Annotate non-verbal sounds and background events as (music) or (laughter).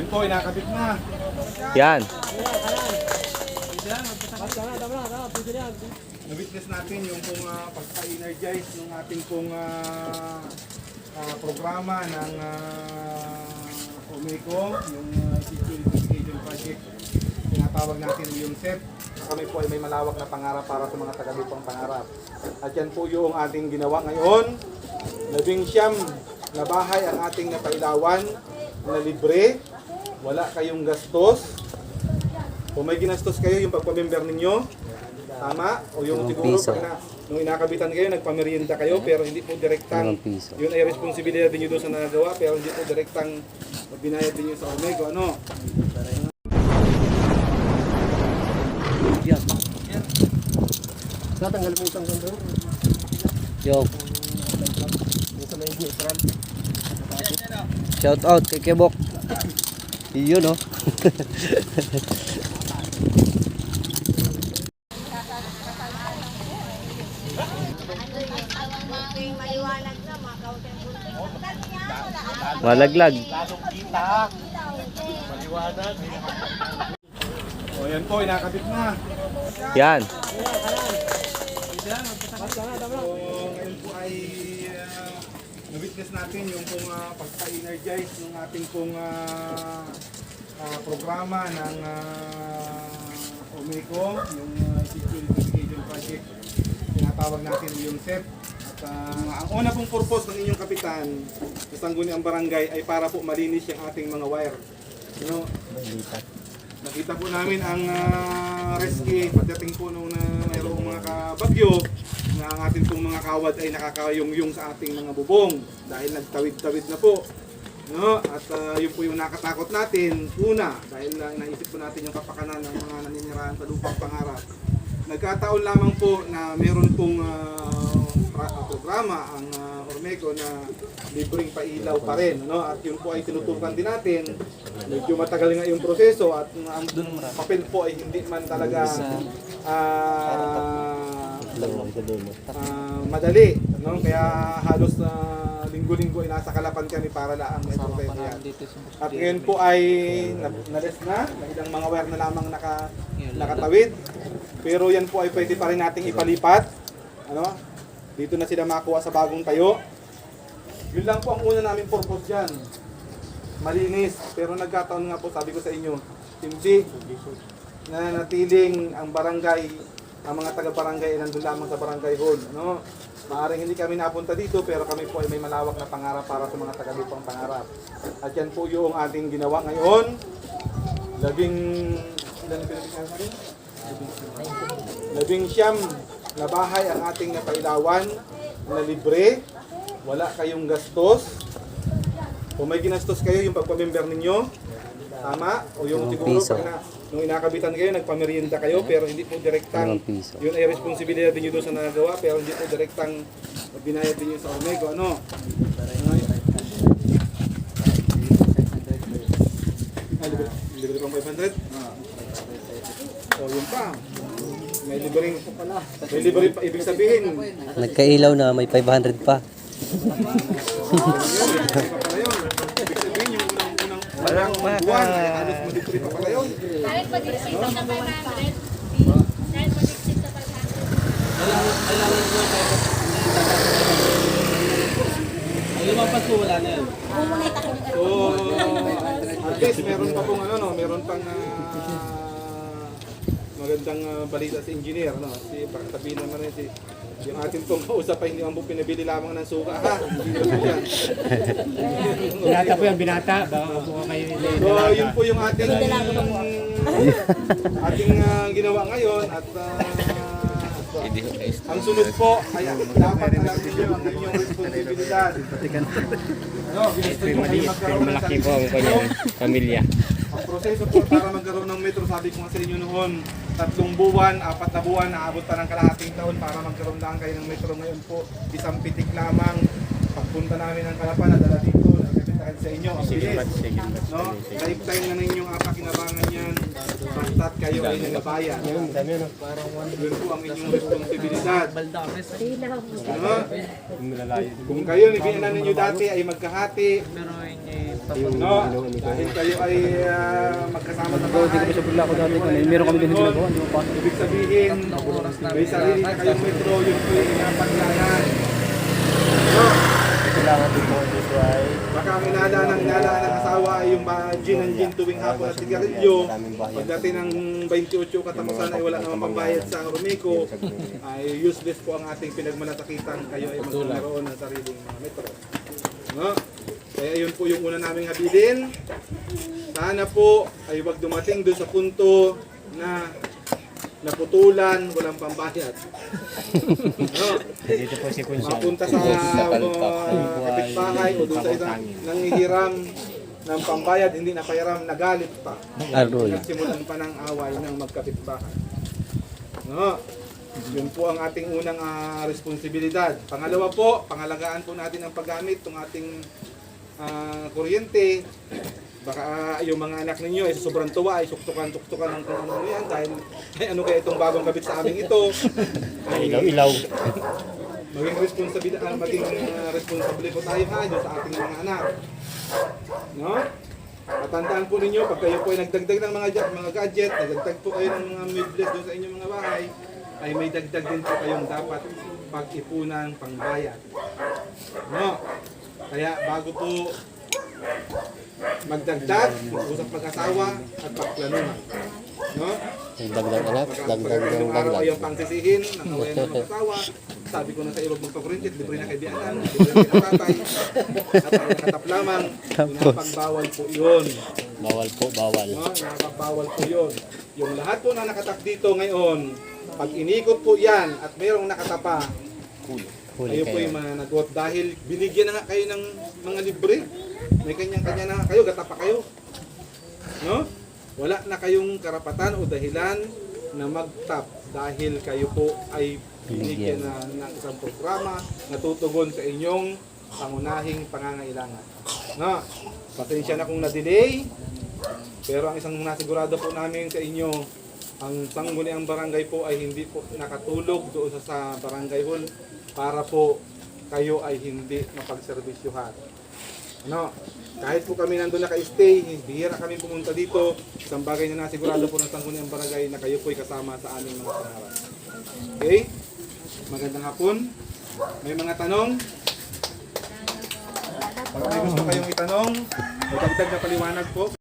Yan po, inakabit na. Yan. Na-witness natin yung pong uh, pagka-energize ng ating pong ah, ah, programa ng uh, OMECO, yung uh, Certification Project. Tinatawag natin yung SEP. Kami po ay may malawak na pangarap para sa mga tagalipang pangarap. At yan po yung ating ginawa ngayon. Labing siyam na bahay ang ating napailawan na libre. Wala kayong gastos. Kung may ginastos kayo, yung pagpamember ninyo, tama? O yung siguro, piso. pag na, nung inakabitan kayo, nagpamerienda kayo, pero hindi po direktang, Limang piso. yun ay responsibilidad din nyo doon sa nagawa, pero hindi po direktang binayad din nyo sa Omego. Ano? Tatanggal mo isang ganda. Yo. Yung sa may neutral. Shout out kay Kebok. Yun oh. maliwanag. Malaglag. O yan po, inakabit na. Yan. So, ngayon po ay na-witness natin yung pong uh, pagka-energize ng ating pong ah, ah, programa ng uh, OMECO, yung uh, Certification Project. Tinatawag natin yung SEP. At ah, ang una pong purpose ng inyong kapitan sa Sangguniang Barangay ay para po malinis yung ating mga wire. You know, Nakita po namin ang uh, rescue pagdating po nung na mayroong mga kabagyo na ang ating pong mga kawad ay nakakayong-yung sa ating mga bubong dahil nagtawid-tawid na po. No? At ah, yun po yung nakatakot natin una dahil uh, naisip po natin yung kapakanan ng mga naninirahan sa lupang pangarap. Nagkataon lamang po na meron pong pra- ah, programa ang uh, Ormeco na libreng pailaw pa rin. No? At yun po ay tinutukan din natin. Medyo matagal nga yung proseso at ang papel po ay hindi man talaga ah, ah, madali. No? Kaya halos ah, linggo-linggo ay nasa kalapan kami para lang may proseso yan. At ngayon po ay na- nalis na, may ilang mga wire na lamang naka, nakatawid. Pero yan po ay pwede pa rin nating ipalipat. Ano? Dito na sila makuha sa bagong tayo. Yun lang po ang una namin purpose dyan. Malinis. Pero nagkataon nga po, sabi ko sa inyo, hindi na natiling ang barangay, ang mga taga-barangay ay nandun lamang sa barangay hall. Ano? Maaring hindi kami napunta dito pero kami po ay may malawak na pangarap para sa mga taga-lupang pangarap. At yan po yung ating ginawa ngayon. Labing, ilan pinag natin? Labing siyam na bahay ang ating napailawan na libre. Wala kayong gastos. Kung may ginastos kayo, yung pagpamember ninyo, tama? O yung siguro, pag na, nung inakabitan kayo, nagpamerienda kayo, pero hindi po direktang, yun ay responsibilidad din doon sa nagawa, pero hindi po direktang binayad din sa Omego. Ano? Ay, libre, libre pang 500? So, yun pa. May libreng, may libreng pa, ibig sabihin, Nagkailaw na may 500 pa. (laughs) Yun, libre pa pala yun. Ibig sabihin, yung unang-unang unang buwan, ay halos malibre pa pala yun. Kahit pag-exit sa 500, kahit pag-exit sa 500. Bumunay tayo ng So, at least meron pa pong ano, no, meron pang ah, magandang ah, balita si engineer, no? Si pagtabi naman rin si yung ating pong kausap ay hindi po pinabili lamang ng suka, ha? Hindi na po yan. Binata po yan, binata. Baka po kayo So, yun po yung ating (laughs) ating ah, ginawa ngayon at ah, ang sunod po ay dapat alam niyo ang inyong responsibilidad. Ginusto nyo ay magkaroon ng Malaki po ang kanyang pamilya. Ang proseso po para magkaroon metro, sabi ko nga sa inyo noon, tatlong buwan, apat na buwan, naabot pa ng kalahating taon para magkaroon lang kayo ng metro ngayon po. Isang pitik lamang. Pagpunta namin ng Kalapan, nadala dito, nagkabitahan sa inyo. Ang bilis. No? Lifetime na ninyong apakinabangan yan. Basta't kayo ay nangabayan. Yun po ang inyong responsibilidad. Ano? Kung kayo, nibigyan ninyo dati ay magkahati, No, dahil kayo ay ah, magkasama sa Hindi bahay. ko sa bula ko dati. Meron kami din ginagawa. Hindi ko pa. Ibig sabihin, may sarili na kayong metro, yun po yung inapaglanan. No, Kailangan dito dito ay baka ang inala ng inala ng asawa ay yung gin and gin tuwing hapon at sigarilyo. Pagdating ng 28 katapusan ay wala namang pambayad sa Romico, ay useless po ang ating pinagmalatakitan. Kayo ay magkaroon ng sariling mga metro. No? Kaya yun po yung una naming habilin. Sana po ay wag dumating doon sa punto na naputulan, walang pambayad. (laughs) no? dito po si Kunsyal. Mapunta sa uh, kapitbahay o doon sa isang nangihiram ng pambayad, hindi na pahiram, nagalit pa. Nagsimulan pa ng away ng magkapitbahay. No? Yun po ang ating unang ah, responsibilidad. Pangalawa po, pangalagaan po natin ang paggamit ng ating ah, kuryente. Baka ah, yung mga anak ninyo ay sa sobrang tuwa ay suktukan-tuktukan ng kung ano yan dahil ay ano kaya itong bagong kabit sa aming ito. Ay, Ilaw. maging responsibilidad ah, maging uh, responsable po tayo ha sa ating mga anak. No? Matandaan po ninyo pag kayo po ay nagdagdag ng mga mga gadget, nagdagdag po kayo ng mga midless doon sa inyong mga bahay, ay may dagdag din po kayong dapat pag-ipunan pangbayad. No? Kaya bago po magdagdag, mag-usap mag-asawa at pagplanuhan. No? Dagdag anak, dagdag ng dagdag. yung (laughs) pangsisihin, ng kawayan ng asawa. Sabi ko na sa iyo, huwag magpakurintit, libre na kaibianan, libre na kinakatay. At ang nakatap lamang, pinapagbawal po yun. Bawal po, bawal. No? Nakapagpawal po yun. Yung lahat po na nakatap dito ngayon, pag inikot po yan at mayroong nakatapa, Huli kayo po yung mananagot dahil binigyan na nga kayo ng mga libre. May kanyang-kanya na kayo, gatapa kayo. No? Wala na kayong karapatan o dahilan na mag-tap dahil kayo po ay binigyan na ng isang programa na tutugon sa inyong pangunahing pangangailangan. No? Pasensya na kung na-delay, pero ang isang nasigurado po namin sa inyo, ang sangguniang barangay po ay hindi po nakatulog doon sa, sa barangay hall para po kayo ay hindi mapagservisyuhan. Ano? Kahit po kami nandun naka-stay, bihira kami pumunta dito, isang bagay na nasigurado po ng sangguniang barangay na kayo po ay kasama sa aming mga pangarap. Okay? Magandang hapon. May mga tanong? Pag may gusto kayong itanong, may dagdag na paliwanag po.